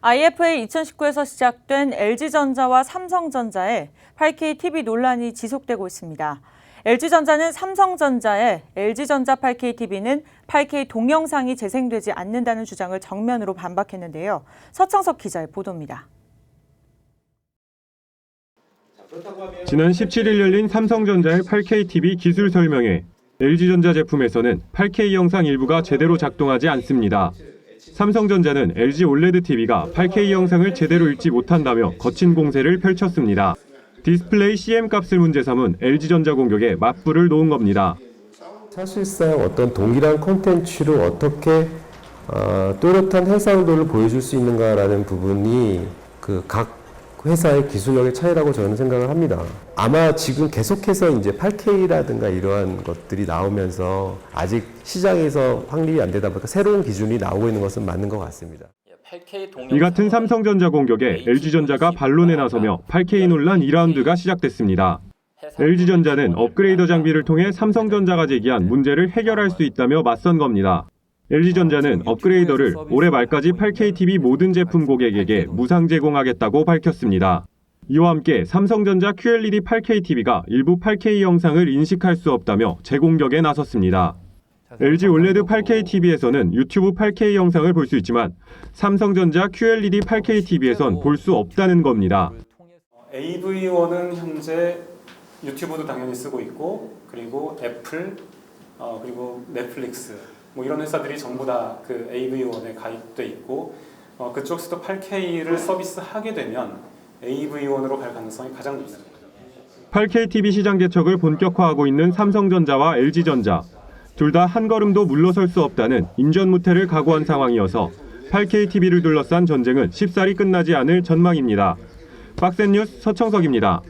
IFA 2019에서 시작된 LG전자와 삼성전자의 8K TV 논란이 지속되고 있습니다. LG전자는 삼성전자에 LG전자 8K TV는 8K 동영상이 재생되지 않는다는 주장을 정면으로 반박했는데요. 서창석 기자의 보도입니다. 지난 17일 열린 삼성전자의 8K TV 기술 설명회. LG전자 제품에서는 8K 영상 일부가 제대로 작동하지 않습니다. 삼성전자는 LG OLED TV가 8K 영상을 제대로 읽지 못한다며 거친 공세를 펼쳤습니다. 디스플레이 CM 값을 문제 삼은 LG전자 공격에 맞불을 놓은 겁니다. 사실상 어떤 동일한 콘텐츠로 어떻게 어, 또렷한 해상도를 보여줄 수 있는가라는 부분이 그각 회사의 기술력의 차이라고 저는 생각을 합니다. 아마 지금 계속해서 이제 8K라든가 이러한 것들이 나오면서 아직 시장에서 확립이 안 되다 보니까 새로운 기준이 나오고 있는 것은 맞는 것 같습니다. 이 같은 삼성전자 공격에 LG전자가 반론에 나서며 8K 논란 2라운드가 시작됐습니다. LG전자는 업그레이더 장비를 통해 삼성전자가 제기한 문제를 해결할 수 있다며 맞선 겁니다. LG전자는 업그레이더를 올해 말까지 8K TV 모든 제품 고객에게 무상 제공하겠다고 밝혔습니다. 이와 함께 삼성전자 QLED 8K TV가 일부 8K 영상을 인식할 수 없다며 재공격에 나섰습니다. LG OLED 8K TV에서는 유튜브 8K 영상을 볼 수 있지만 삼성전자 QLED 8K TV에선 볼 수 없다는 겁니다. AV1은 현재 유튜브도 당연히 쓰고 있고 그리고 애플 어, 그리고 넷플릭스 뭐 이런 회사들이 전부 다 그 AV1에 가입돼 있고 어, 그쪽에서도 8K를 서비스하게 되면 AV1으로 갈 가능성이 가장 높습니다. 8K TV 시장 개척을 본격화하고 있는 삼성전자와 LG전자 둘 다 한 걸음도 물러설 수 없다는 임전무태를 각오한 상황이어서 8K TV를 둘러싼 전쟁은 쉽사리 끝나지 않을 전망입니다. 박센 뉴스 서청석입니다.